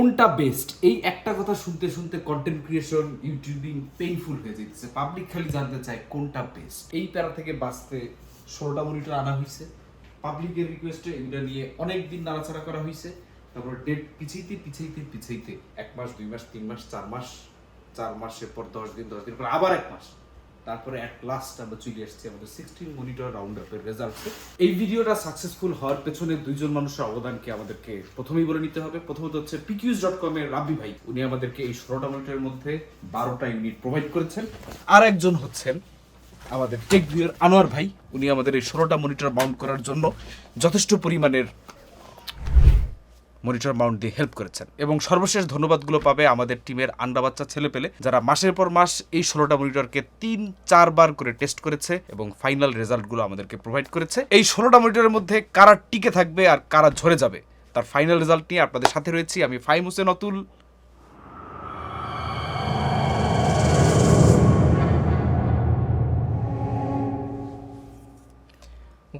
কোনটা বেস্ট এই একটা কথা শুনতে শুনতে কন্টেন্ট ক্রিয়েশন ইউটিউবিং পেইনফুল হয়ে যেতেছে পাবলিক খালি জানতে চায় কোনটা বেস্ট এই প্যারা থেকে বাঁচতে ষোলোটা মনিটর আনা হয়েছে পাবলিকের রিকোয়েস্টে এগুলো নিয়ে অনেক দিন নাড়াচাড়া করা হয়েছে তারপর ডেট পিছাইতে পিছাইতে পিছাইতে এক মাস, দুই মাস, তিন মাস, চার মাস, চার মাসের পর দশ দিন দশ দিন পর আবার এক মাস। তারপরে এক লাস্ট আমরা চলে এসেছি আমাদের সিক্সটিন মনিটর রাউন্ড আপের রেজাল্টে এই ভিডিওটা সাকসেসফুল হওয়ার পেছনে দুইজন মানুষের অবদানকে আমাদেরকে প্রথমেই বলে নিতে হবে। প্রথমত হচ্ছে পিকিউজ ডট কম এর রাব্বি ভাই, উনি আমাদেরকে এই ষোলোটা মনিটরের মধ্যে বারোটা ইউনিট প্রোভাইড করেছেন। আর একজন হচ্ছেন আমাদের টেক ভিউয়ের আনোয়ার ভাই, উনি আমাদের এই ষোলোটা মনিটর মাউন্ট করার জন্য যথেষ্ট পরিমাণের মনিটর মাউন্ট দিয়ে হেল্প করেছেন। এবং সর্বশেষ ধন্যবাদগুলো পাবে আমাদের টিমের আন্ডা বাচ্চা ছেলে পেলে যারা মাসের পর মাস এই ষোলোটা মনিটরকে তিন, চারবার করে টেস্ট করেছে এবং ফাইনাল রেজাল্টগুলো আমাদেরকে প্রোভাইড করেছে। এই ষোলোটা মনিটরের মধ্যে কারা টিকে থাকবে আর কারা ঝরে যাবে, তার ফাইনাল রেজাল্ট নিয়ে আপনাদের সাথে রয়েছি। আমি ফাইম হোসেন অতুল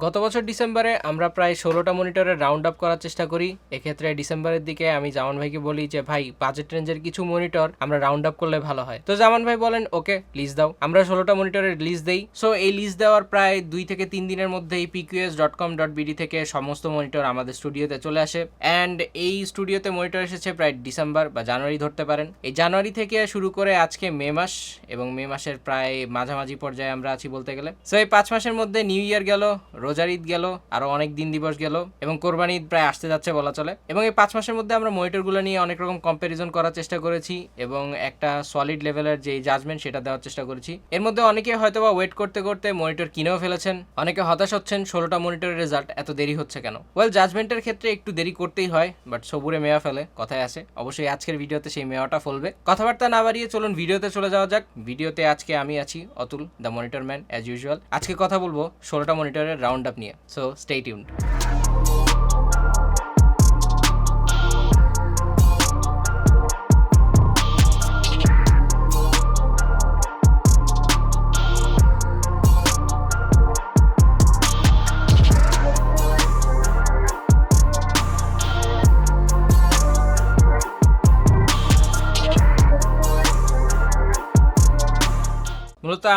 গত বছর ডিসেম্বরে আমরা প্রায় ষোলোটা মনিটরের রাউন্ড আপ করার চেষ্টা করি। এক্ষেত্রে ডিসেম্বরের দিকে আমি জামান ভাইকে বলি যে, ভাই বাজেট রেঞ্জের কিছু মনিটর আমরা রাউন্ড আপ করলে ভালো হয়। তো জামান ভাই বলেন, ওকে লিস্ট দাও। আমরা ষোলোটা মনিটরের লিস্ট দেই। সো এই লিস্ট দেওয়ার প্রায় দুই থেকে তিন দিনের মধ্যে মধ্যেই PQS dot com dot BD থেকে সমস্ত মনিটর আমাদের স্টুডিওতে চলে আসে। অ্যান্ড এই স্টুডিওতে মনিটর এসেছে প্রায় ডিসেম্বর বা জানুয়ারি ধরতে পারেন। এই জানুয়ারি থেকে শুরু করে আজকে মে মাস এবং মে মাসের প্রায় মাঝামাঝি পর্যায়ে আমরা আছি বলতে গেলে। সো এই পাঁচ মাসের মধ্যে নিউ ইয়ার গেল রোজার ঈদ গেল, আরও অনেক দিন দিবস গেল, এবং কোরবানি ঈদ প্রায় আসতে যাচ্ছে বলা চলে। এবং এই পাঁচ মাসের মধ্যে আমরা মনিটরগুলো নিয়ে অনেক রকম কম্প্যারিজন করার চেষ্টা করেছি এবং একটা সলিড লেভেলের যে জাজমেন্ট সেটা দেওয়ার চেষ্টা করেছি। এর মধ্যে অনেকে হয়তো বা ওয়েট করতে করতে মনিটর কিনেও ফেলেছেন, অনেকে হতাশ হচ্ছেন ষোলোটা মনিটরের রেজাল্ট এত দেরি হচ্ছে কেন? ওয়েল জাজমেন্টের ক্ষেত্রে একটু দেরি করতেই হয় বাট সবুরে মেয়া ফেলে, কথায় আছে অবশ্যই আজকের ভিডিওতে সেই মেয়াটা ফলবে। কথাবার্তা না বাড়িয়ে চলুন ভিডিওতে চলে যাওয়া যাক। ভিডিওতে আজকে আমি আছি Atul the monitor man as usual আজকে কথা বলব ষোলোটা মনিটরের রাউন্ড আপ নিয়ে সো স্টে টিউন্ড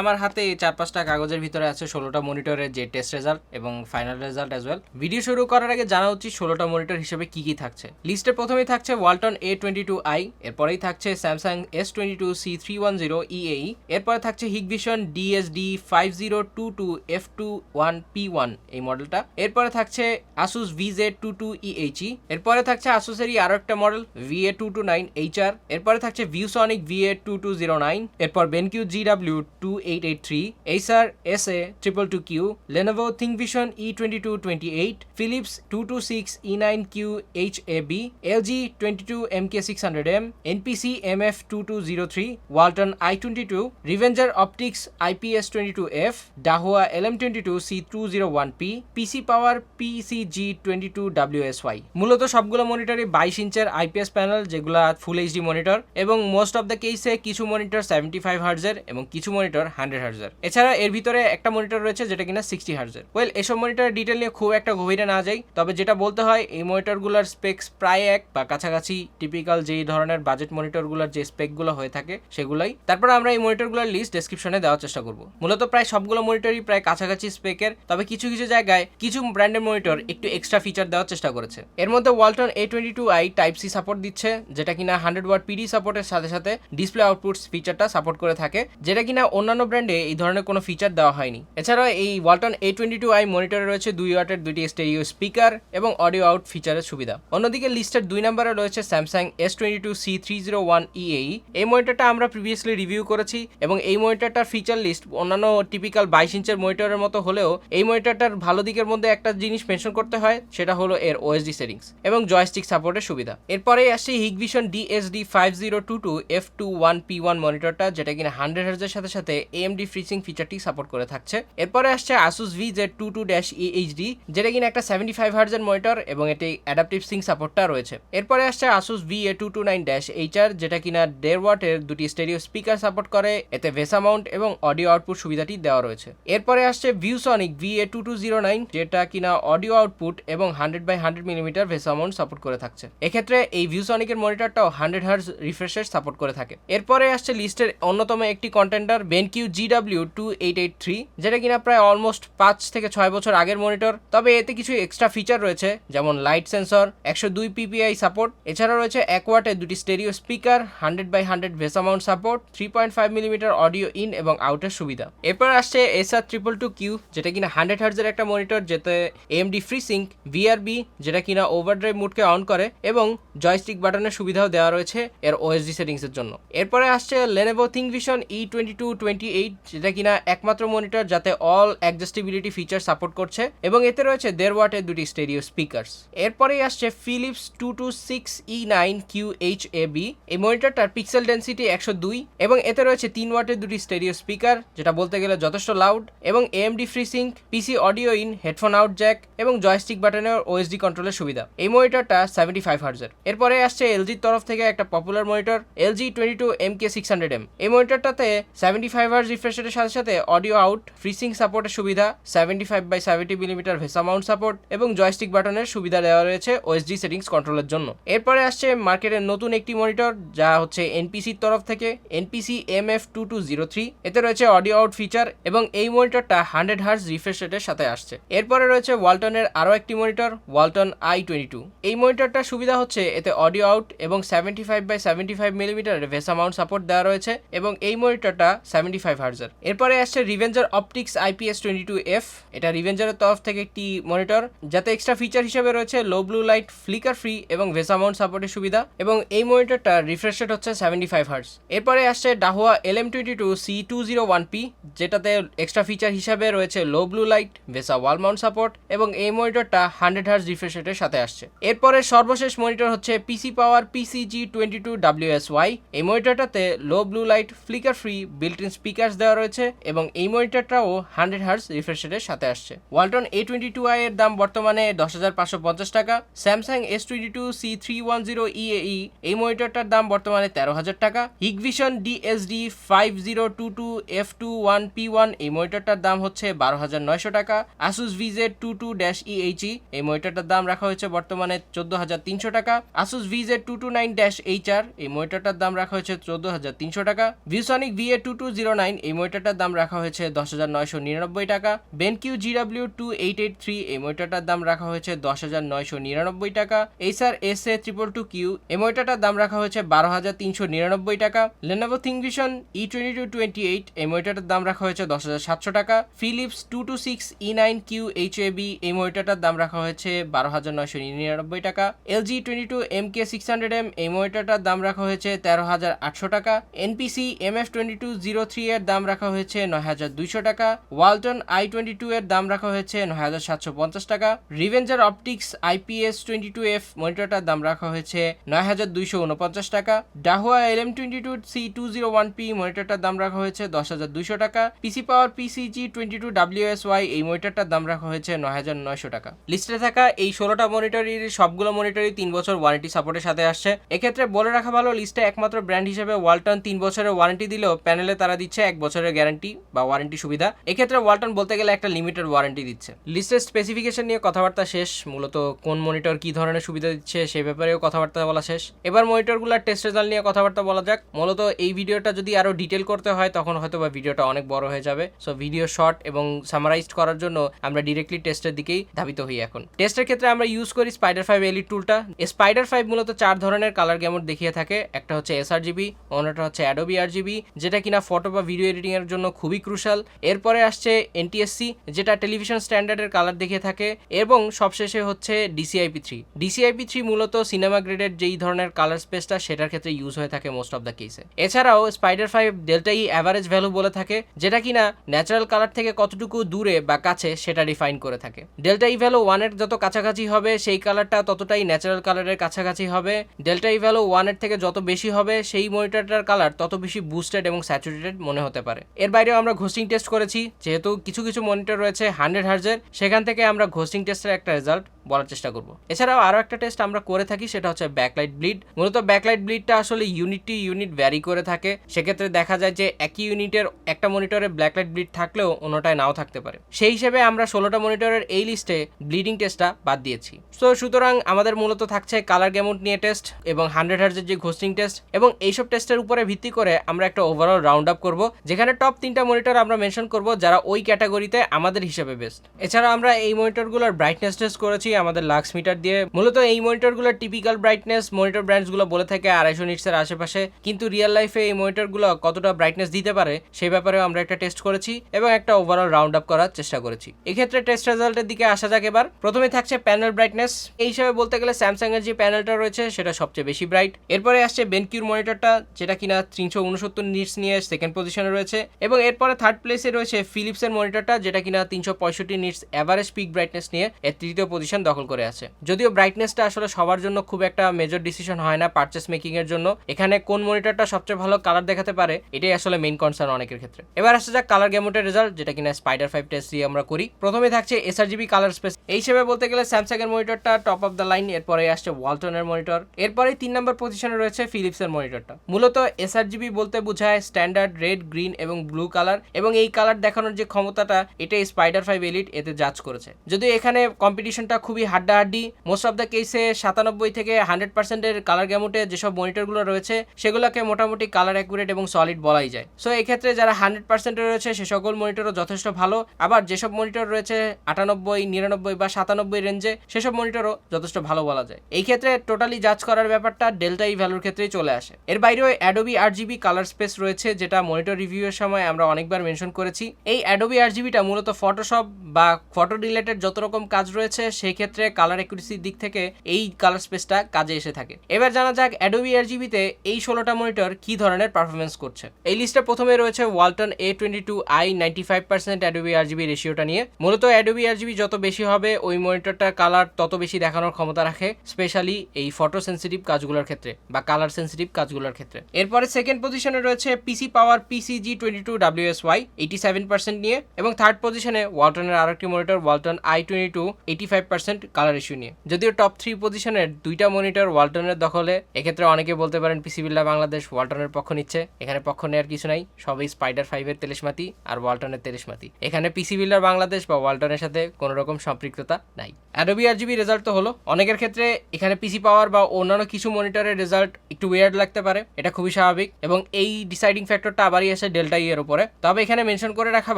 আমার হাতে চার পাঁচটা কাগজের ভিতরে আছে ষোলোটা মনিটরের যে টেস্ট রেজাল্ট এবং final result as well video শুরু করার আগে জানা উচিত ষোলোটা মনিটর হিসেবে কি কি থাকছে। লিস্টে প্রথমেই থাকছে Walton A twenty two I এরপরেই থাকছে Samsung S twenty two C three one zero EAE এরপরে থাকছে Hikvision DSD five zero two two F two one P one এই মডেলটা এরপরে থাকছে Asus V VZ two two EHE এরপরে থাকছে আসুসেরই আরও একটা model VA two two nine H R এরপরে থাকছে ViewSonic VA two two zero nine এরপর BenQ G W two eight eight three Acer S A triple two Q Lenovo ThinkVision E twenty two twenty eight Philips two two six E nine Q H A B LG twenty two M K six hundred M NPC M F two two zero three Walton I twenty two Revenger Optics IPS twenty two F Dahua L M twenty two C two zero one P PC power PCG twenty two W S Y মূলত সবগুলো মনিটরই বাইশ ইঞ্চের IPS panel যেগুলা full HD monitor এবং most of the কেসে কিছু monitor seventy five হার্জের এবং কিছু মনিটর হান্ড্রেড হার্জের এছাড়া এর ভিতরে একটা মনিটর রয়েছে যেটা কিনা সিক্সটি হার্জের ওয়েল এসব মনিটরের ডিটেল নিয়ে খুব একটা গভীরে না যাই, তবে যেটা বলতে হয়, এই মনিটরগুলোর স্পেক্স প্রায় এক বা কাছাকাছি টিপিক্যাল যেই ধরনের বাজেট মনিটরগুলোর যে স্পেকগুলো হয়ে থাকে সেগুলোই। তারপর আমরা এই মনিটরগুলোর লিস্ট ডেসক্রিপশনে দেওয়ার চেষ্টা করব। মূলত প্রায় সবগুলো মনিটরই প্রায় কাছাকাছি স্পেকের তবে কিছু কিছু জায়গায় কিছু ব্র্যান্ডের মনিটর একটু এক্সট্রা ফিচার দেওয়ার চেষ্টা করেছে। এর মধ্যে Walton A twenty two I type C support দিচ্ছে, যেটা কিনা হান্ড্রেড ওয়াট পিডি সাপোর্টের সাথে সাথে ডিসপ্লে আউটপুট ফিচারটা সাপোর্ট করে থাকে, যেটা কিনা অন্যান্য ব্র্যান্ডে এই ধরনের কোনো ফিচার দেওয়া হয়নি। এছাড়াও এই Walton A twenty two I মনিটরে রয়েছে দুই ওয়াটের দুইটি স্টেরিও স্পিকার এবং অডিও আউট ফিচারের সুবিধা। অন্যদিকে লিস্টের দুই নম্বরে রয়েছে Samsung S twenty two C three zero one EAE এই মনিটরটা আমরা প্রিভিয়াসলি রিভিউ করেছি এবং এই মনিটরটার ফিচার লিস্ট অন্যান্য টিপিক্যাল বাইশ ইঞ্চের মনিটরের মতো হলেও এই মনিটরটার ভালো দিকের মধ্যে একটা জিনিস মেনশন করতে হয়, সেটা হলো এর ওএসডি সেটিংস এবং জয়স্টিক সাপোর্টের সুবিধা। এরপরে আসছে Hikvision DSD five zero two two F two one P one মনিটরটা যেটা কিনা হান্ড্রেড হার্জের সাথে সাথে এএমডি ফ্রিজিং ফিচারটি সাপোর্ট করে থাকছে। এরপরে আসছে Asus V Z two two dash HD যেটা কিনা একটা সেভেন্টি ফাইভ হার্জের মনিটর এবং এটি অ্যাডাপটিভ সিং সাপোর্টটা রয়েছে। এরপরে আসছে Asus V A two two nine dash HR যেটা কিনা দেড় ওয়াটের দুটি স্টেরিও স্পিকার সাপোর্ট করে, এতে ভেসা মাউন্ট এবং অডিও আউটপুট সুবিধাটি দেওয়া রয়েছে। এরপরে আসছে ViewSonic V A two two zero nine যেটা কিনা অডিও আউটপুট এবং hundred by hundred millimetre VESA mount support করে থাকছে। এক্ষেত্রে এই ভিউসনিকের মনিটরটাও হান্ড্রেড হার্জ রিফ্রেশের সাপোর্ট করে থাকে। এরপরে আসছে লিস্টের অন্যতম একটি contender BenQ GW two eight eight three যেটা কিনা প্রায় অলমোস্ট পাঁচ থেকে ছয় বছর আগের মনিটর তবে এতে কিছু এক্সট্রা ফিচার রয়েছে, যেমন লাইট সেন্সর একশো দুই পিপিআই সাপোর্ট এছাড়া রয়েছে ওয়াটের দুটি stereo speaker hundred by hundred VESA mount support three point five millimetre audio in এবং আউটের সুবিধা। এরপর আসছে এসআর ট্রিপল টু কিউ যেটা কিনা হান্ড্রেড হার্জের একটা মনিটর যেতে এমডি ফ্রি সিঙ্ক ভিআরবি যেটা কিনা ওভারড্রাইভ মুডকে অন করে, এবং জয়স্টিক বাটনের সুবিধাও দেওয়া রয়েছে এর ওএসডি সেটিংসের জন্য। এরপরে আসছে Lenovo ThinkVision E twenty two twenty eight যেটা কিনা একমাত্র মনিটর যাতে অল অ্যাডজাস্টিবিলিটি ফিচার সাপোর্ট করছে, এবং এতে রয়েছে দেড় ওয়াটের দুটি স্টেরিও স্পিকার্স এরপরেই আসছে Philips two two six E nine Q H A B এই মনিটরটার পিক্সেল ডেন্সিটি একশো দুই, এবং এতে রয়েছে তিন ওয়াটের দুটি স্টেরিও স্পিকার যেটা বলতে গেলে যথেষ্ট লাউড এবং AMD free sync PC audio in headphone out jack এবং জয়স্টিক বাটনের ওএসডি কন্ট্রোলের সুবিধা। এই মনিটরটা সেভেন্টি ফাইভ হার্জের এরপরে আসছে এলজির তরফ থেকে একটা popular monitor LG twenty two M K six hundred M এই মনিটরটাতে সেভেন্টি ফাইভ হার্জ রিফ্রেশারের সাথে সাথে অডিও আউট ফ্রিসিং সাপোর্টের সুবিধা seventy five by seventy millimetre VESA mount support এবং জয়স্টিক বাটনের সুবিধা দেওয়া রয়েছে ওএসডি সেটিংস কন্ট্রোলের জন্য। এরপরে আসছে মার্কেটের নতুন একটি মনিটর যা হচ্ছে এনপিসির তরফ থেকে NPC M F two two zero three এতে রয়েছে অডিও আউট ফিচার এবং এই মনিটরটা হান্ড্রেড হার্জ রিফ্রেশ রেটের সাথে আসছে। এরপরে রয়েছে ওয়ালটনের আরও একটি monitor Walton I twenty two এই মনিটরটার সুবিধা হচ্ছে এতে অডিও আউট এবং seventy five by seventy five millimetre VESA mount support দেওয়া রয়েছে এবং এই মনিটরটা সেভেন্টি ফাইভ হার্জের এরপরে আসছে Revenger Optics IPS twenty two F এটা রিভেঞ্জারের তরফ থেকে একটি মনিটর যাতে এক্সট্রা ফিচার হিসেবে রয়েছে low blue light flicker free এবং ভেসা মাউন্ট সাপোর্টের সুবিধা। এবং এই মনিটরটা রিফ্রেশ রেট হচ্ছে সেভেন্টি ফাইভ হার্স এরপরে আসছে Dahua L M twenty two C two zero one P যেটাতে এক্সট্রা ফিচার হিসাবে রয়েছে low blue light VESA wall mount support এবং এই মনিটরটা হান্ড্রেড হার্স রিফ্রেশ রেটের সাথে আসছে। এরপরে সর্বশেষ মনিটর হচ্ছে PC power PCG twenty two WS Y এই মনিটরটাতে low blue light flicker free built in speakers দেওয়া রয়েছে এবং এই মনিটরটাও হান্ড্রেড হার্স রিফ্রেশ সাথে আসছে। Walton A twenty two I এর দাম বর্তমানে দশ হাজার পাঁচশো পঞ্চাশ টাকা। Samsung S twenty two C three one zero EAE এই মনিটরটার দাম বর্তমানে তেরো হাজার টাকা। Hikvision DSD five zero two two F two one P one এই মনিটরটার দাম হচ্ছে বারো হাজার নয়শো টাকা। Asus VZ two two dash EHE এই মনিটরটার দাম রাখা হয়েছে বর্তমানে চোদ্দ হাজার তিনশো টাকা। Asus VZ two two nine dash HR এই মনিটরটার দাম রাখা হয়েছে চোদ্দ হাজার তিনশো টাকা। ViewSonic VA two two zero nine এই মনিটরটার দাম রাখা হয়েছে দশ হাজার নয়শো নিরানব্বই টাকা। BenQ GW two eight eight three এই মনিটরটার দাম রাখা হয়েছে দশ হাজার নয়শো নিরানব্বই টাকা। Acer S A triple two Q এই মনিটরটার দাম রাখা হয়েছে বারো হাজার তিনশো নিরানব্বই টাকা। Lenovo ThinkVision E twenty two twenty eight এই মনিটরটার দাম রাখা হয়েছে দশ হাজার সাতশো টাকা। Philips two two six E nine Q H A B এই মনিটরটার দাম রাখা হয়েছে বারো হাজার নয়শো নিরানব্বই টাকা। LG twenty two M K six hundred M এই মনিটরটার দাম রাখা হয়েছে তেরো হাজার আটশো টাকা। NPC M F twenty two zero three এর দাম রাখা হয়েছে নয় হাজার দুইশো টাকা, ওয়ালটন আই টোয়েন্টি টু এর দাম রাখা হয়েছে নয় হাজার সাতশো পঞ্চাশ টাকা, Revenger Optics IPS twenty two F মনিটরটার দাম রাখা হয়েছে নয় হাজার দুইশো উনপঞ্চাশ টাকা, Dahua L M twenty two C two zero one P মনিটরটার দাম রাখা হয়েছে দশ হাজার দুইশো টাকা, PC power PCG twenty two W S Y এই মনিটরটার দাম রাখা হয়েছে নয় হাজার নয়শো টাকা। লিস্টে থাকা এই ষোলোটা মনিটরের সবগুলো মনিটরই তিন বছর ওয়ারেন্টি সাপোর্টের সাথে আসছে। এক্ষেত্রে বলে রাখা ভালো, লিস্টে একমাত্র ব্র্যান্ড হিসেবে ওয়ালটন তিন বছরের ওয়ারেন্টি দিলেও প্যানেলে তারা দিচ্ছে এক বছরের গ্যারান্টি বা ওয়ারেন্টি সুবিধা। এক্ষেত্রে ওয়ালটন বলতে গেলে একটা লিমিটেড ওয়ারেন্টি দিচ্ছে। লিস্টের স্পেসিফিকেশন নিয়ে কথাবার্তা শেষ, মূলত কোন মনিটর কি ধরনের সুবিধা দিচ্ছে সে ব্যাপারেও কথাবার্তা বলা শেষ। এবার মনিটরগুলোর টেস্ট রেজাল্ট নিয়ে কথাবার্তা বলা যাক। মূলত এই ভিডিওটা যদি আরও ডিটেল করতে হয়, তখন হয়তো বা ভিডিওটা অনেক বড় হয়ে যাবে। সো ভিডিও শর্ট এবং সামারাইজড করার জন্য আমরা ডিরেক্টলি টেস্টের দিকেই ধাবিত হই এখন। টেস্টের ক্ষেত্রে আমরা ইউজ করি স্পাইডার ফাইভ এলিট টুলটা স্পাইডার ফাইভ মূলত চার ধরনের কালার গ্যামোট দেখিয়ে থাকে। একটা হচ্ছে এস আর জিবি অন্যটা হচ্ছে অ্যাডোবি আর জিবি যেটা কিনা ফটো বা ভিডিও এডিটিং এর জন্য খুবই ক্রুশাল এরপরে আসছে এনটিএসসি যেটা টেলিভিশন স্ট্যান্ডার্ডের কালার দেখে থাকে, এবং সবশেষে হচ্ছে ডিসিআইপি থ্রি ডিসিআইপি থ্রি মূলত সিনেমা গ্রেডের যেই ধরনের কালার স্পেসটা সেটার ক্ষেত্রে ইউজ হয়ে থাকে মোস্ট অফ দ্য কেসে এছাড়াও Spyder five delta E average value বলে থাকে, যেটা কিনা ন্যাচারাল কালার থেকে কতটুকু দূরে বা কাছে সেটা ডিফাইন করে থাকে। ডেল্টা ই ভ্যালু ওয়ানের যত কাছাকাছি হবে, সেই কালারটা ততটাই ন্যাচারাল কালারের কাছাকাছি হবে। ডেল্টা ই ভ্যালু ওয়ানের থেকে যত বেশি হবে, সেই মনিটরটার কালার তত বেশি বুস্টেড এবং স্যাচুরেটেড মনে হতে পারে। এর বাইরেও আমরা ঘোস্টিং টেস্ট করেছি, যেহেতু কিছু কিছু মনিটর রয়েছে হান্ড্রেড হার্জের সেখান থেকে আমরা ঘোস্টিং টেস্টের একটা রেজাল্ট বলার চেষ্টা করব। এছাড়াও আরও একটা টেস্ট আমরা করে থাকি, সেটা হচ্ছে ব্যাকলাইট ব্লিড মূলত ব্যাকলাইট ব্লিডটা আসলে ইউনিট টু ইউনিট ভ্যারি করে থাকে। সেক্ষেত্রে দেখা যায় যে একই ইউনিটের একটা মনিটরে ব্ল্যাকলাইট ব্লিড থাকলেও অন্যটায় নাও থাকতে পারে। সেই হিসেবে আমরা ষোলোটা মনিটরের এই লিস্টে ব্লিডিং টেস্টটা বাদ দিয়েছি। সো সুতরাং আমাদের মূলত থাকছে কালার গ্যামুট নিয়ে টেস্ট এবং হান্ড্রেড হার্জের যে ঘোস্টিং টেস্ট এবং এইসব টেস্টের উপরে ভিত্তি করে আমরা একটা ওভারঅল রাউন্ড আপ করব, যেখানে টপ তিনটা মনিটর আমরা মেনশন করব যারা ওই ক্যাটাগরিতে আমাদের হিসেবে বেস্ট এছাড়া আমরা এই মনিটরগুলোর ব্রাইটনেস টেস্ট করেছি আমাদের লাক্স মিটার দিয়ে। মূলত এই মনিটরগুলোর টিপিক্যাল ব্রাইটনেস মনিটর ব্র্যান্ডসগুলো বলে থাকে আড়াইশো নিটসের আশেপাশে। কিন্তু রিয়েল লাইফে এই মনিটরগুলো কতটা ব্রাইটনেস দিতে পারে সেই ব্যাপারেও আমরা একটা টেস্ট করেছি এবং একটা ওভারঅল রাউন্ড আপ করার চেষ্টা করেছি। এক্ষেত্রে টেস্ট রেজাল্টের দিকে আসা যাক এবার। প্রথমে থাকছে প্যানেল ব্রাইটনেস এই হিসাবে বলতে গেলে স্যামসাং এর যে প্যানেলটা রয়েছে, সেটা সবচেয়ে বেশি ব্রাইট এরপরে আসছে বেনকিউর মনিটরটা যেটা কিনা তিনশো উনসত্তর নিটস নিয়ে সেকেন্ড পজিশনে রয়েছে। এবং এরপরে থার্ড প্লেসে রয়েছে ফিলিপসের মনিটরটা যেটা কিনা তিনশো পঁয়ষট্টি নিটস অ্যাভারেজ পিক ব্রাইটনেস নিয়ে এর তৃতীয় পজিশন দখল করে আছে। যদিও ব্রাইটনেসটা আসলে সবার জন্য খুব একটা মেজর ডিসিশন হয় না পারচেস মেকিং এর জন্য। এখানে কোন মনিটরটা সবচেয়ে ভালো কালার দেখাতে পারে, এটাই আসলে মেইন কনসার্ন অনেকের ক্ষেত্রে। এবার আসছে যাক কালার গেমোটের রেজাল্ট যেটা কিনা স্পাইডার ফাইভ টেস্ট দিয়ে আমরা করি। প্রথমে থাকছে এসআরজিবি কালার স্পেস এই হিসেবে বলতে গেলে স্যামসাং এর মনিটরটা টপ অফ দ্য লাইন এরপরে আসছে ওয়ালটনের মনিটর এরপরে তিন নম্বর পজিশনে রয়েছে ফিলিপসের মনিটরটা মূলত এসআরজিবি বলতে বোঝায় স্ট্যান্ডার্ড রেড গ্রিন এবং ব্লু কালার এবং এই কালার দেখানোর যে ক্ষমতাটা, এটাই স্পাইডার ফাইভ এলিট এতে জাজ করেছে। যদিও এখানে কম্পিটিশনটা খুবই হাড্ডাহাড্ডি। মোস্ট অফ দ্য কেসে সাতানব্বই থেকে হান্ড্রেড পার্সেন্টের কালার গ্যামুটে যেসব মনিটরগুলো রয়েছে, সেগুলোকে মোটামুটি কালার অ্যাকুরেট এবং সলিড বলাই যায়। সো এক্ষেত্রে যারা হান্ড্রেড পার্সেন্টে রয়েছে, সে সকল মনিটরও যথেষ্ট ভালো। আবার যেসব মনিটর রয়েছে আটানব্বই, নিরানব্বই বা সাতানব্বই রেঞ্জে সেসব মনিটরও যথেষ্ট ভালো বলা যায়। এই ক্ষেত্রে টোটালি জাজ করার ব্যাপারটা ডেল্টা ই ভ্যালুর ক্ষেত্রেই চলে আসে। এর বাইরেও Adobe R GB colour space রয়েছে, যেটা মনিটর রিভিউয়ের সময় আমরা অনেকবার মেনশন করেছি। এই অ্যাডোবি আট জিবিটা মূলত ফটোশপ বা ফটো রিলেটেড যত রকম কাজ রয়েছে, সেই ক্ষেত্রে কালার অ্যাকুরেসির দিক থেকে এই কালার স্পেসটা কাজে এসে থাকে। এবার জানা যাক অ্যাডোবি আর জিবিতে এই ষোলোটা মনিটর কি ধরনের পারফরমেন্স করছে। এই লিস্টে প্রথমে রয়েছে Walton A twenty two I ninety five percent Adobe R GB রেশিওটা নিয়ে। মূলত অ্যাডোবি আর জিবি যত বেশি হবে, ওই মনিটরটার কালার তত বেশি দেখানোর ক্ষমতা রাখে স্পেশালি এই ফটো সেন্সিটিভ কাজগুলোর ক্ষেত্রে বা কালার সেন্সিটিভ কাজগুলোর ক্ষেত্রে। এরপরে সেকেন্ড পজিশনে রয়েছে PC power PC G twenty two W S Y eighty seven percent নিয়ে এবং থার্ড পজিশনে ওয়ালটনের আরেকটি monitor Walton I twenty two eighty five percent colour issue নিয়ে। যদিও টপ থ্রি পজিশনের দুইটা মনিটর ওয়ালটনের দখলে, এক্ষেত্রে অনেকে বলতে পারেন পিসি বিল্লা বাংলাদেশ ওয়ালটনের পক্ষ নিচ্ছে। এখানে পক্ষ নেওয়ার কিছু নাই, সবই স্পাইডার ফাইভের তেলেশমাতি আর ওয়ালটনের তেলেশমাতি। এখানে পিসি বিল্লার বাংলাদেশ বা ওয়ালটনের সাথে কোনো রকম সম্পৃক্ততা নাই। অ্যাডোবি আর জিবি রেজাল্ট তো হলো। অনেকের ক্ষেত্রে এখানে পিসি পাওয়ার বা অন্যান্য কিছু মনিটরের রেজাল্ট একটু ওয়ার্ড লাগতে পারে, এটা খুবই স্বাভাবিক এবং এই ডিসাইডিং ফ্যাক্টরটা আবারই আসে ডেল্টা ইয়ের এর উপরে। তবে এখানে মেনশন করে রাখা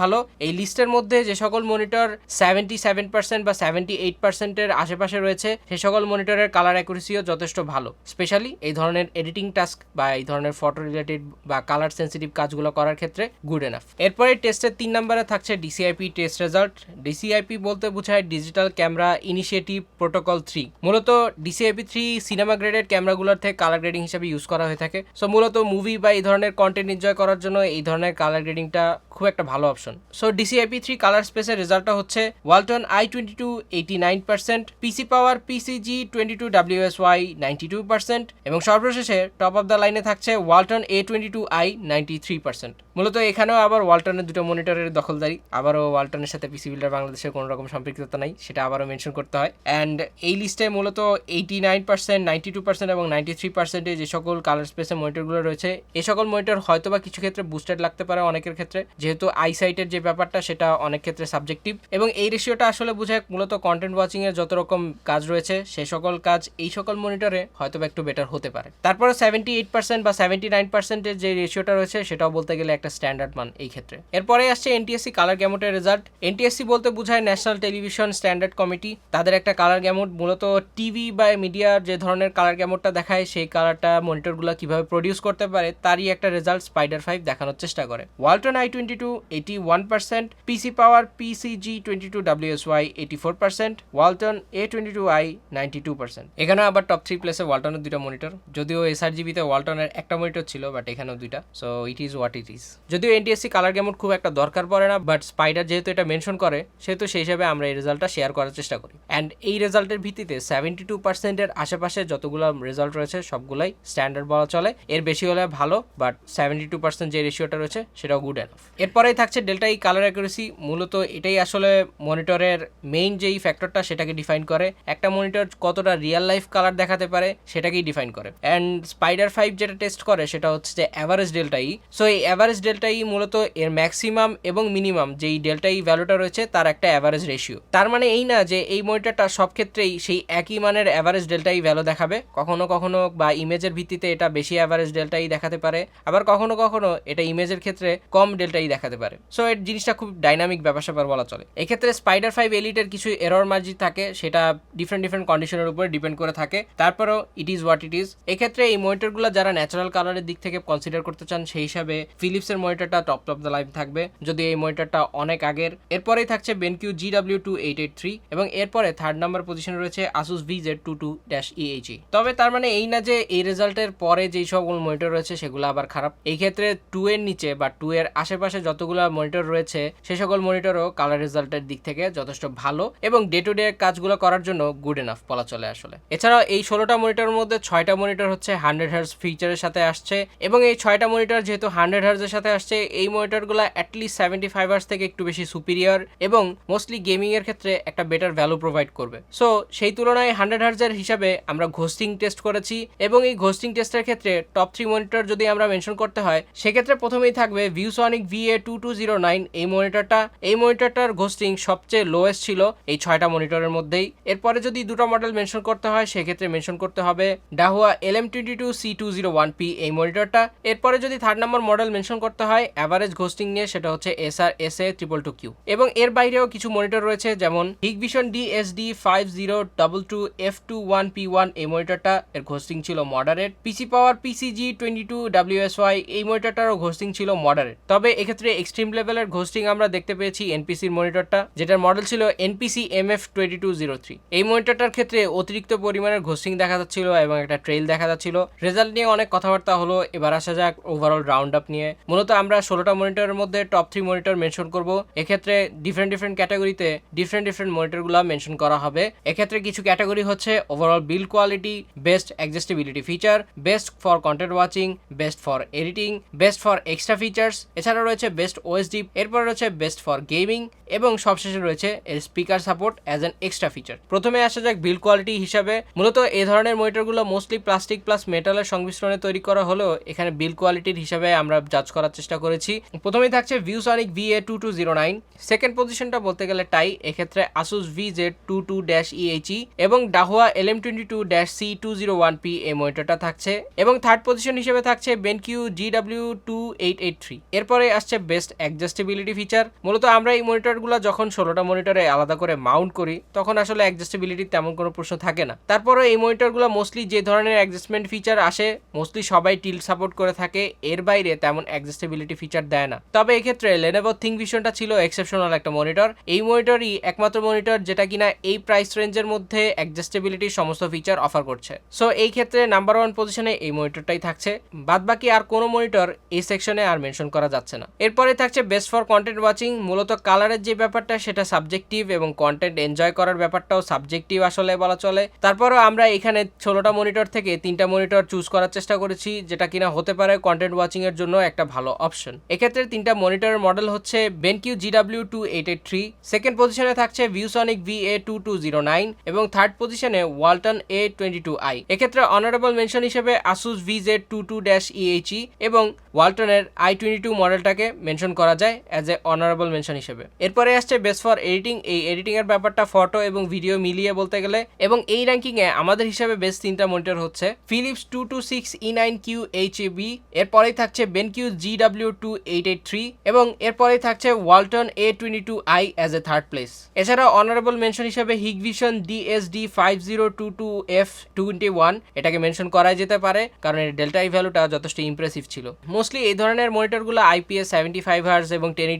ভালো, এই লিস্টের মধ্যে যে সকল মনিটর সেভেন্টি সেভেন পার্সেন্ট বা সেভেন্টি এইট পার্সেন্টের আশেপাশে রয়েছে, সে সকল মনিটরের কালার অ্যাকুরেসিও যথেষ্ট ভালো। স্পেশালি এই ধরনের এডিটিং টাস্ক বা এই ধরনের ফটো রিলেটেড বা কালার সেন্সিটিভ কাজগুলো করার ক্ষেত্রে গুড এনাফ এরপরে টেস্টের তিন নম্বরে থাকছে ডিসিআইপি টেস্ট রেজাল্ট ডিসিআইপি বলতে বোঝায় digital camera initiative protocol three মূলত ডিসিআইপি থ্রি সিনেমা গ্রেডেড ক্যামেরাগুলোর থেকে কালার গ্রেডিং হিসেবে ইউজ করা হয়ে থাকে। সো মূলত মুভি বা এই ধরনের কন্টেন্ট এনজয় করার জন্য এই ধরনের কালার গ্রেডিংটা খুব একটা ভালো option so DCIP three colour স্পেসের রেজাল্টটা হচ্ছে Walton I twenty two eighty nine percent PC power PCG twenty two W S ninety two percent এবং সর্বশেষে টপ অফ দ্য লাইনে থাকছে Walton A twenty two I ninety three percent মূলত এখানেও আবার ওয়ালটনের দুটো মনিটরের দখলদারি, আবারও ওয়ালটনের সাথে পিসি বিল্ডার বাংলাদেশের কোনো রকম সম্পৃক্ততা নাই, সেটা আবারও মেনশন করতে হয়। অ্যান্ড এই লিস্টে মূলত eighty nine percent ninety two percent এবং নাইনটি থ্রি পার্সেন্টে যে সকল কালার স্পেসের মনিটরগুলো রয়েছে এই সকল মনিটর হয়তো বা কিছু ক্ষেত্রে বুস্টেড লাগতে পারে অনেকের ক্ষেত্রে, যেহেতু আইসাইটের যে ব্যাপারটা, সেটা অনেক ক্ষেত্রে সাবজেক্টিভ এবং এই রেশিওটা আসলে বোঝায় মূলত কন্টেন্ট ওয়াচিং এর যত রকম কাজ রয়েছে, সে সকল কাজ এই সকল মনিটরে হয়তো একটু বেটার হতে পারে। তারপরে সেভেন্টি এইট পার্সেন্ট বা সেভেন্টি নাইন পার্সেন্টের যে রেশিওটা রয়েছে, সেটাও বলতে গেলে একটা স্ট্যান্ডার্ড মান এই ক্ষেত্রে। এরপরে আসছে এনটিএসসি কালার গ্যামোটের রেজাল্ট এনটিএসসি বলতে বোঝায় ন্যাশনাল টেলিভিশন স্ট্যান্ডার্ড কমিটি তাদের একটা কালার গ্যামোট মূলত টিভি বা মিডিয়ার যে ধরনের কালার গ্যামোটটা দেখায়, সেই কালারটা মনিটরগুলো কীভাবে প্রডিউস করতে পারে, তারই একটা রেজাল্ট স্পাইডার ফাইভ দেখানোর চেষ্টা করে। Walton I twenty two eighty one percent PC power PCG twenty two WSY eighty four percent Walton A twenty two I ninety two percent এখানে আবার টপ থ্রি প্লেসে ওয়ালটনের দুইটা মনিটর যদিও এসআরজিবিতে ওয়ালটনের একটা মনিটর ছিল বাট এখানেও দুইটা। So it is what it is যদিও এনটিএসসি কালার গেমন খুব একটা দরকার পড়ে না বাট স্পাইডার যেহেতু এটা মেনশন করে, সেহেতু সেই হিসাবে আমরা এই রেজাল্টটা শেয়ার করার চেষ্টা করি। অ্যান্ড এই রেজাল্টের ভিত্তিতে সেভেন্টি টু পার্সেন্টের আশেপাশে যতগুলো রেজাল্ট রয়েছে, সবগুলাই স্ট্যান্ডার্ড বলা চলে। এর বেশি হলে ভালো বাট সেভেন্টি টু পার্সেন্ট যে রেশিওটা রয়েছে, সেটাও গুড এনাফ এরপরেই থাকছে ডেল্টা এই কালার অ্যাকুরেসি মূলত এটাই আসলে মনিটরের মেইন যেই ফ্যাক্টরটা সেটাকে ডিফাইন করে। একটা মনিটর কতটা রিয়েল লাইফ কালার দেখাতে পারে সেটাকেই ডিফাইন করে। অ্যান্ড স্পাইডার ফাইভ যেটা টেস্ট করে সেটা হচ্ছে যে অ্যাভারেজ ডেল্টা ই সো এই অ্যাভারেজ ডেল্টা ই মূলত এর ম্যাক্সিমাম এবং মিনিমাম যেই ডেল্টা ই ভ্যালুটা রয়েছে তার একটা অ্যাভারেজ রেশিও তার মানে এই না যে এই মনিটরটা সব ক্ষেত্রেই সেই একই মানের অ্যাভারেজ ডেল্টা ই ভ্যালু দেখাবে। কখনো কখনো বা ইমেজের ভিত্তিতে এটা বেশি অ্যাভারেজ ডেল্টা ই দেখাতে পারে। আবার কখনো কখনো এটা ইমেজের ক্ষেত্রে কম ডেল্টা ই দেখাতে পারে। সো এর জিনিসটা খুব ডাইনামিক ব্যাপার স্যাপার বলা চলে। এক্ষেত্রে স্পাইডার ফাইভ এলিটের কিছু এরর মার্জি থাকে, সেটা ডিফারেন্ট ডিফারেন্ট কন্ডিশনের উপরে ডিপেন্ড করে থাকে। তারপরেও it is what it is এক্ষেত্রে এই মনিটরগুলো যারা ন্যাচারাল কালারের দিক থেকে কনসিডার করতে চান, সেই হিসাবে ফিলিপসের মনিটরটা টপ টপ দ্য লাইন থাকবে। যদি এই মনিটরটা অনেক আগের, এরপরেই থাকছে BenQ G W two eight eight three এবং এরপরে থার্ড নাম্বার পজিশনে রয়েছে Asus V Z two two dash EHE তবে তার মানে এই না যে এই রেজাল্টের পরে যেই সকল মনিটর রয়েছে, সেগুলো আবার খারাপ। এই ক্ষেত্রে টু এর নিচে বা টু এর আশেপাশে যতগুলো মনিটর রয়েছে, সে সকল মনিটরও কালার রেজাল্টের দিক থেকে যথেষ্ট ভালো এবং ডে টু ডে কাজগুলো করার জন্য গুড এনাফ বলা চলে আসলে। এছাড়াও এই ষোলোটা মনিটরের মধ্যে ছয়টা মনিটর হচ্ছে হান্ড্রেড হার্স ফিচারের সাথে আসছে এবং এই ছয়টা মনিটর যেহেতু হান্ড্রেড হার্সের সাথে আসছে, এই মনিটরগুলো at least seventy five hertz থেকে একটু বেশি সুপিরিয়র এবং মোস্টলি গেমিং এর ক্ষেত্রে একটা বেটার ভ্যালু প্রোভাইড করবে। সো সেই তুলনায় হান্ড্রেড হার্সের হিসাবে আমরা ঘোস্টিং টেস্ট করেছি এবং এই ঘোস্টিং টেস্টের ক্ষেত্রে টপ থ্রি মনিটর যদি আমরা মেনশন করতে হয়, সেক্ষেত্রে প্রথমেই থাকবে ViewSonic A two two zero nine এই মনিটরটা এই মনিটরটার ঘোস্টিং সবচেয়ে লোয়েস্ট ছিল এই ছয়টা মনিটরের মধ্যেই। এরপরে যদি দুটো মডেল মেনশন করতে হয়, সেক্ষেত্রে মেনশন করতে হবে Dahua L M twenty two C two zero one P এই মনিটরটা এরপরে যদি থার্ড নাম্বার মডেল মেনশন করতে হয় অ্যাভারেজ ঘোস্টিং নিয়ে, সেটা হচ্ছে S R S A triple two Q এবং এর বাইরেও কিছু মনিটর রয়েছে, যেমন Hikvision D S D five zero double two F two one P one এই মনিটরটা এর ঘোস্টিং ছিল moderate PC power PCG twenty two W S Y এই মনিটরটারও ঘোস্টিং ছিল মডারেট তবে এক্ষেত্রে এক্সট্রিম লেভেলের ঘোস্টিং আমরা দেখতে পেয়েছি এনপিসির মনিটরটা যেটার মডেল ছিল NPC M F twenty two zero three এই মনিটরটার ক্ষেত্রে অতিরিক্ত পরিমাণের ঘোস্টিং দেখা যাচ্ছিল এবং একটা ট্রেল দেখা যাচ্ছিল। রেজাল্ট নিয়ে অনেক কথাবার্তা হলো। এবার আসা যাক ওভারঅল রাউন্ড আপ নিয়ে। মূলত আমরা ষোলোটা মনিটরের মধ্যে টপ থ্রি মনিটর মেনশন করব। এক্ষেত্রে ডিফারেন্ট ডিফারেন্ট ক্যাটাগরিতে ডিফারেন্ট ডিফারেন্ট মনিটরগুলো মেনশন করা হবে। এক্ষেত্রে কিছু ক্যাটাগরি হচ্ছে overall build quality best adjustability feature best for content watching best for editing best for extra features এছাড়া রয়েছে বেস্ট ওএসডি এরপর রয়েছে বেস্ট ফর গেমিং এবং সবশেষে রয়েছে এর speaker support as an extra feature প্রথমে আসা যাক বিল কোয়ালিটি হিসাবে। মূলত এই ধরনের মনিটরগুলো মোস্টলি প্লাস্টিক প্লাস মেটালের সংমিশ্রণে তৈরি করা হলেও এখানে বিল কোয়ালিটির হিসাবে আমরা জাজ করার চেষ্টা করেছি। প্রথমেই থাকছে ViewSonic V A two two zero nine second পজিশনটা বলতে গেলে টাই, এক্ষেত্রে Asus V Z two two dash EHE এবং Dahua L M twenty two dash C two zero one P এই মনিটরটা থাকছে। এবং থার্ড পজিশন হিসেবে থাকছে BenQ G W two eight eight three এরপরে আসছে বেস্ট অ্যাডজাস্টেবিলিটি ফিচার মূলত আমরা এই মনিটরগুলো যখন ষোলোটা মনিটরে আলাদা করে মাউন্ট করি, তখন আসলে অ্যাডজাস্টেবিলিটির তেমন কোনো প্রশ্ন থাকে না। তারপরে এই মনিটরগুলো মোস্টলি যে ধরনের অ্যাডজাস্টমেন্ট ফিচার আসে মোস্টলি সবাই টিল সাপোর্ট করে থাকে, এর বাইরে তেমন অ্যাডজাস্টেবিলিটি ফিচার দেয় না। তবে এক্ষেত্রে লেনেভো থিঙ্ক ভিশনটা ছিল এক্সেপশনাল একটা মনিটর। এই মনিটরই একমাত্র মনিটর যেটা কিনা এই প্রাইস রেঞ্জের মধ্যে অ্যাডজাস্টেবিলিটির সমস্ত ফিচার অফার করছে। সো এই ক্ষেত্রে নাম্বার ওয়ান পজিশনে এই মনিটরটাই থাকছে। বাদ বাকি আর কোনো মনিটর এই সেকশনে আর মেনশন করা যাচ্ছে না। এরপরে থাকছে বেস্ট ফর কন্টেন্ট ওয়াচিং মূলত কালারের যে ব্যাপারটা, সেটা সাবজেক্টিভ এবং কন্টেন্ট এনজয় করার ব্যাপারটাও সাবজেক্টিভ আসলে বলা চলে। তারপরও আমরা এখানে ষোলোটা মনিটর থেকে তিনটা মনিটর চুজ করার চেষ্টা করেছি, যেটা কিনা হতে পারে কন্টেন্ট ওয়াচিং এর জন্য একটা ভালো অপশন এক্ষেত্রে তিনটা মনিটরের মডেল হচ্ছে BenQ GW two eight eight three second পজিশনে থাকছে ViewSonic V A two two zero nine এবং থার্ড পজিশনে Walton A twenty two I এক্ষেত্রে অনারেবল মেনশন হিসেবে Asus V Z two two dash EHE এবং ওয়ালটনের আই টোয়েন্টি টু মডেলটাকে mention করা যায় অ্যাজ এ অনারেবল মেনশন হিসেবে। এরপর এরপরে আসছে বেস্ট ফর এডিটিং এই এডিটিং এর ব্যাপারটা ফটো এবং ভিডিও মিলিয়ে বলতে গেলে। এবং এই র্যাঙ্কিং এ আমাদের হিসাবে বেস্ট তিনটা মনিটর হচ্ছে। Philips two two six E nine Q H A B এরপরেই থাকছে BenQ G W two eight eight three এবং এরপরেই থাকছে Walton A twenty two I as a third place এছাড়া অনারেবল মেনশন হিসেবে Hikvision DSD five zero two two F twenty one এটাকে mention করা যেতে পারে, কারণ এর ডেল্টা আই ভ্যালুটা যথেষ্ট ইমপ্রেসিভ ছিল। মোস্টলি এই ধরনের মনিটরগুলো আইপিএস সেভেন্টি ফাইভ হার্স এবং টেন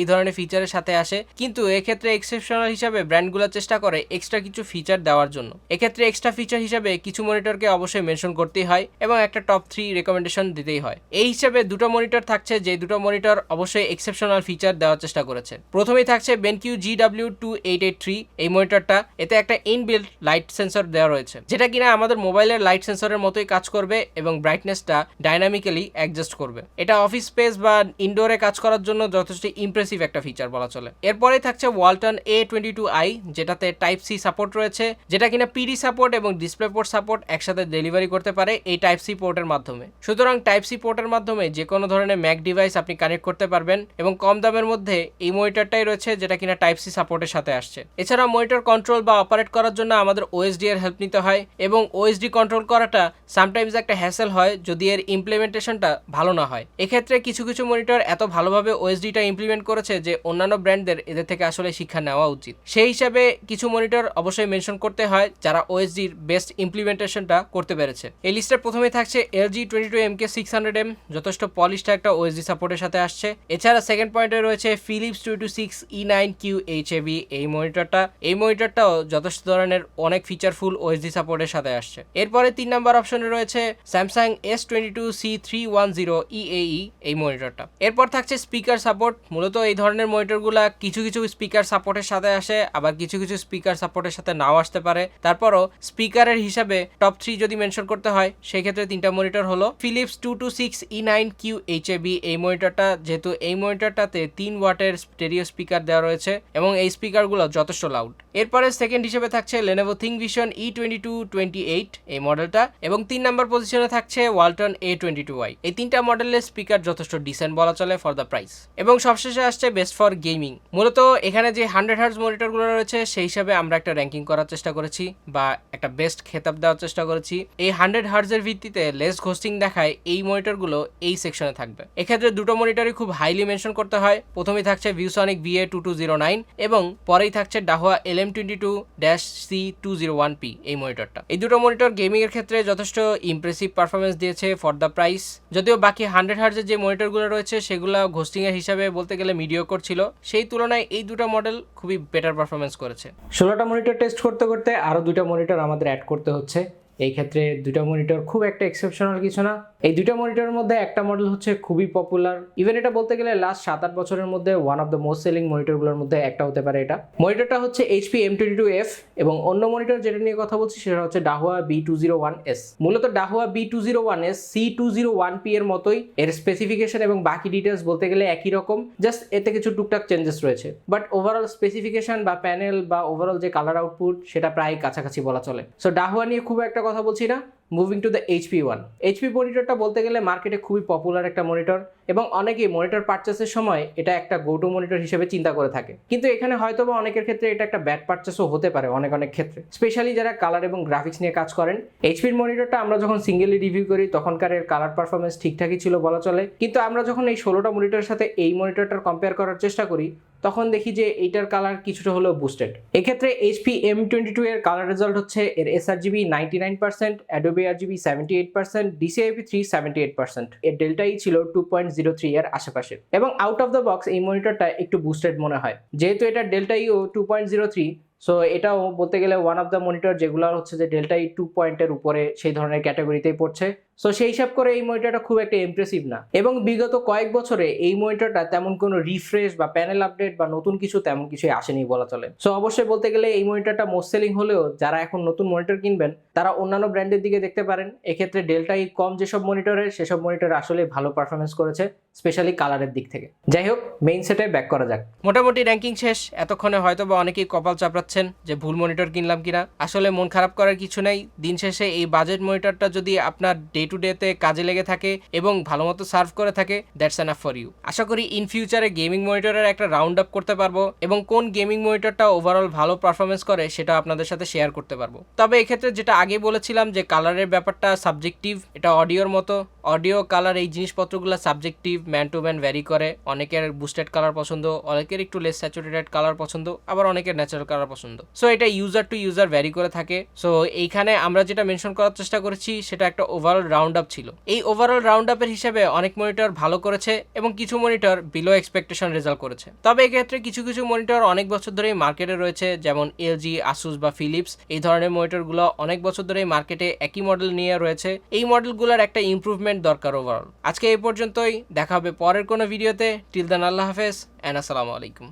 এই ধরনের ফিচারের সাথে আসে, কিন্তু এক্ষেত্রে এক্সেপশনাল হিসাবে ব্র্যান্ডগুলো চেষ্টা করে এক্সট্রা কিছু ফিচার দেওয়ার জন্য। এক্ষেত্রে এক্সট্রা ফিচার হিসাবে কিছু মনিটরকে অবশ্যই মেনশন করতেই হয় এবং একটা টপ থ্রি রেকমেন্ডেশন দিতেই হয়। এই হিসাবে দুটো মনিটর থাকছে যে দুটো মনিটর অবশ্যই এক্সেপশনাল ফিচার দেওয়ার চেষ্টা করেছে। প্রথমেই থাকছে BenQ G W two eight eight three এই মনিটরটা এতে একটা ইনবিল্ট লাইট সেন্সর দেওয়া রয়েছে, যেটা কিনা আমাদের মোবাইলের লাইট সেন্সরের মতোই কাজ করবে এবং ব্রাইটনেসটা ডাইনামিক্যালি অ্যাডজাস্ট করবে। এটা অফিস স্পেস বা ইনডোরে কাজ করার জন্য যথেষ্ট ইমপ্রেসিভ একটা ফিচার বলা চলে। এরপরে থাকছে Walton A twenty two I যেটাতে টাইপ সি সাপোর্ট রয়েছে, যেটা কিনা পিডি সাপোর্ট এবং ডিসপ্লে পোর্ট সাপোর্ট একসাথে ডেলিভারি করতে পারে এই টাইপ সি পোর্টের মাধ্যমে। সুতরাং টাইপ সি পোর্টের মাধ্যমে যে কোনো ধরনের ম্যাক ডিভাইস আপনি কানেক্ট করতে পারবেন এবং কম দামের মধ্যে এই মনিটরটাই রয়েছে, যেটা কিনা টাইপ সি সাপোর্টের সাথে আসছে। এছাড়া মনিটর কন্ট্রোল বা অপারেট করার জন্য আমাদের ওএসডি এর হেল্প নিতে হয় এবং ওএসডি কন্ট্রোল করাটা সামটাইমস একটা হ্যাসেল হয় যদি এর ইমপ্লিমেন্টেশনটা ভালো না হয়। এক্ষেত্রে কিছু কিছু মনিটর এত ভালোভাবে ওএসডিটা ইমপ্লিমেন্ট করেছে যে অন্যান্য ব্র্যান্ডদের এদের থেকে আসলে শিক্ষা নেওয়া উচিত। সেই হিসাবে কিছু মনিটর অবশ্যই মেনশন করতে হয় যারা ওএসডির বেস্ট ইমপ্লিমেন্টেশনটা করতে পেরেছে। এই লিস্টের প্রথমে থাকছে LG twenty two M K six hundred M যথেষ্ট পলিশটা একটা ওএসডি সাপোর্টের সাথে আসছে। এছাড়া সেকেন্ড পয়েন্টে রয়েছে Philips two two six E nine Q H A B এই মনিটরটা। এই মনিটরটাও যথেষ্ট ধরনের অনেক ফিচারফুল ওএসডি সাপোর্টের সাথে আসছে। এরপরে তিন নম্বর অপশনে রয়েছে Samsung S twenty two C three one zero EAE এই মনিটরটা। এরপর থাকছে স্পিকার সাপোর্ট মূলত এই ধরনের মনিটরগুলা কিছু কিছু স্পিকার সাপোর্টের সাথে আসে, আবার কিছু কিছু স্পিকার সাপোর্টের সাথে নাও আসতে পারে। তারপরও স্পিকারের হিসাবে টপ থ্রি যদি মেনশন করতে হয় সেই ক্ষেত্রে তিনটা মনিটর হলো Philips two two six E nine Q H A B এই মনিটরটা যেহেতু এই মনিটরটাতে তিন ওয়াটের স্টেরিও স্পিকার দেওয়া রয়েছে এবং এই স্পিকারগুলো যথেষ্ট লাউড এরপরে সেকেন্ড হিসেবে থাকছে Lenovo ThinkVision E twenty two twenty eight এই মডেলটা এবং তিন নম্বর পজিশনে থাকছে Walton A twenty two Y এই তিনটা মডেলের স্পিকার যথেষ্ট ডিসেন্ট বলা চলে ফর দ্য প্রাইস এবং সবশেষে আসছে বেস্ট ফর গেমিং মূলত এখানে যে হান্ড্রেড হার্স মনিটরগুলো রয়েছে, সেই হিসাবে আমরা একটা র্যাঙ্কিং করার চেষ্টা করেছি বা একটা বেস্ট খেতাব দেওয়ার চেষ্টা করেছি। এই হান্ড্রেড হার্জের ভিত্তিতে লেস ঘোস্টিং দেখায় এই মনিটরগুলো এই সেকশনে থাকবে। এক্ষেত্রে দুটো মনিটরই খুব হাইলি মেনশন করতে হয়। প্রথমেই থাকছে ViewSonic VA two two zero nine এবং পরেই থাকছে Dahua L M twenty two dash C two zero one P এই মনিটরটা এই দুটো মনিটর গেমিং এর ক্ষেত্রে যথেষ্ট ইমপ্রেসিভ পারফরমেন্স দিয়েছে ফর দ্য প্রাইস যদিও বাকি হান্ড্রেড হার্জের যে মনিটরগুলো রয়েছে, সেগুলো ঘোস্টিং এর হিসাবে বলতে গেলে মিডিওকর ছিল। সেই তুলনায় এই দুটো মডেল খুবই বেটার পারফরমেন্স করেছে। ষোলোটা মনিটর টেস্ট করতে করতে আরও দুটো মনিটর আমাদের অ্যাড করতে হচ্ছে। এই ক্ষেত্রে দুটো মনিটর খুব একটা এক্সেপশনাল কিছু না। এই দুটো মনিটরের মধ্যে একটা মডেল হচ্ছে খুবই পপুলার ইভেন এটা বলতে গেলে লাস্ট সাত আট বছরের মধ্যে one of the most selling মনিটরগুলোর মধ্যে একটা হতে পারে এটা। মনিটরটা হচ্ছে HP M twenty two F এবং অন্য মনিটর যেটা নিয়ে কথা বলছি সেটা হচ্ছে Dahua B two zero one S মূলত Dahua B two zero one S C two zero one P এর মতোই। এর স্পেসিফিকেশন এবং বাকি ডিটেলস বলতে গেলে একই রকম। জাস্ট এতে কিছু টুকটাক চেঞ্জেস রয়েছে। বাট ওভারঅল স্পেসিফিকেশন বা প্যানেল বা ওভারঅল যে কালার আউটপুট সেটা প্রায় কাছাকাছি বলা চলে। সো ডাহুয়া নিয়ে খুব একটা কথা বলছি না। Moving to the HP one HP মনিটরটা বলতে গেলে মার্কেটে খুবই পপুলার একটা মনিটর এবং অনেকেই মনিটর পারচেসের সময় এটা একটা গো টু মনিটর হিসেবে চিন্তা করে থাকে। কিন্তু এখানে হয়তো বা অনেকের ক্ষেত্রে এটা একটা ব্যাড পারচেসও হতে পারে অনেক অনেক ক্ষেত্রে। স্পেশালি যারা কালার এবং গ্রাফিক্স নিয়ে কাজ করেন এইচপির মনিটরটা আমরা যখন সিঙ্গেলি রিভিউ করি, তখনকার এর কালার পারফরমেন্স ঠিকঠাকই ছিল বলা চলে। কিন্তু আমরা যখন এই ষোলোটা মনিটরের সাথে এই মনিটরটার কম্পেয়ার করার চেষ্টা করি, তখন দেখি যে এইটার কালার কিছুটা হলেও বুস্টেড এক্ষেত্রে এইচপি এম টোয়েন্টি টু এর কালার রেজাল্ট হচ্ছে, এর S R GB ninety nine percent Adobe R GB seventy eight percent DCIP three seventy eight percent এর ডেল্টাই ছিল টু পয়েন্ট জিরো থ্রি এর আশেপাশে। এবং আউট অফ দ্য বক্স এই মনিটরটা একটু বুস্টেড মনে হয়। যেহেতু এটা ডেল্টাইও two point zero three so এটাও বলতে গেলে ওয়ান অফ দ্য মনিটর যেগুলো হচ্ছে যে ডেল্টাই টু পয়েন্টের উপরে সেই ধরনের ক্যাটাগরিতেই পড়ছে। সো সেই হিসাব করে এই মনিটরটা খুব একটা ইমপ্রেসিভ না। এবং বিগত কয়েক বছরে এই মনিটরটা তেমন কোনো রিফ্রেশ বা প্যানেল আপডেট বা নতুন কিছু তেমন কিছুই আসেনি বলা চলে। সো অবশ্যই বলতে গেলে এই মনিটরটা মোস্ট সেলিং হলেও যারা এখন নতুন মনিটর কিনবেন, তারা অন্যান্য ব্র্যান্ডের দিকে দেখতে পারেন। এক্ষেত্রে ডেল্টাই কম যেসব মনিটরের সেসব মনিটর আসলে ভালো পারফরমেন্স করেছে। স্পেশালি কালারের দিক থেকে। যাই হোক মেইন সেটে ব্যাক করা যাক। মোটামুটি র্যাঙ্কিং শেষ। এতক্ষণে হয়তো বা অনেকেই কপাল চাপড়া পাচ্ছেন যে ভুল মনিটর কিনলাম কিনা। আসলে মন খারাপ করার কিছু নেই। দিন শেষে এই বাজেট মনিটরটা যদি আপনার ডে টু ডেতে কাজে লেগে থাকে এবং ভালো মতো সার্ভ করে থাকে দ্যাটস এনাফ ফর ইউ আশা করি ইন ফিউচারে গেমিং মনিটরের একটা রাউন্ড আপ করতে পারব এবং কোন গেমিং মনিটরটা ওভারঅল ভালো পারফরমেন্স করে সেটা আপনাদের সাথে শেয়ার করতে পারব। তবে এক্ষেত্রে যেটা আগে বলেছিলাম যে কালারের ব্যাপারটা সাবজেক্টিভ এটা অডিওর মতো। অডিও কালার এই জিনিসপত্রগুলো subjective man to man vary করে। অনেকের বুস্টেড কালার পছন্দ, অনেকের একটু লেস স্যাচুরেটেড কালার পছন্দ, আবার অনেকের ন্যাচারাল কালার পছন্দ। সো এটা ইউজার টু ইউজার ভ্যারি করে থাকে। সো এইখানে আমরা যেটা মেনশন করার চেষ্টা করেছি, সেটা একটা ওভারঅল রাউন্ড আপ ছিল। এই ওভারঅল রাউন্ড আপের হিসেবে অনেক মনিটর ভালো করেছে এবং কিছু মনিটর বিলো এক্সপেকটেশন রেজাল্ট করেছে। তবে এক্ষেত্রে কিছু কিছু মনিটর অনেক বছর ধরেই মার্কেটে রয়েছে, যেমন এলজি আসুস বা ফিলিপস এই ধরনের মনিটরগুলো অনেক বছর ধরেই মার্কেটে একই মডেল নিয়ে রয়েছে। এই মডেলগুলোর একটা ইমপ্রুভমেন্ট দরকার ওভারঅল আজকে এই পর্যন্তই। দেখা হবে পরের কোনো ভিডিওতে। টিল দেন আল্লাহ হাফেজ অ্যান্ড আসসালামু আলাইকুম।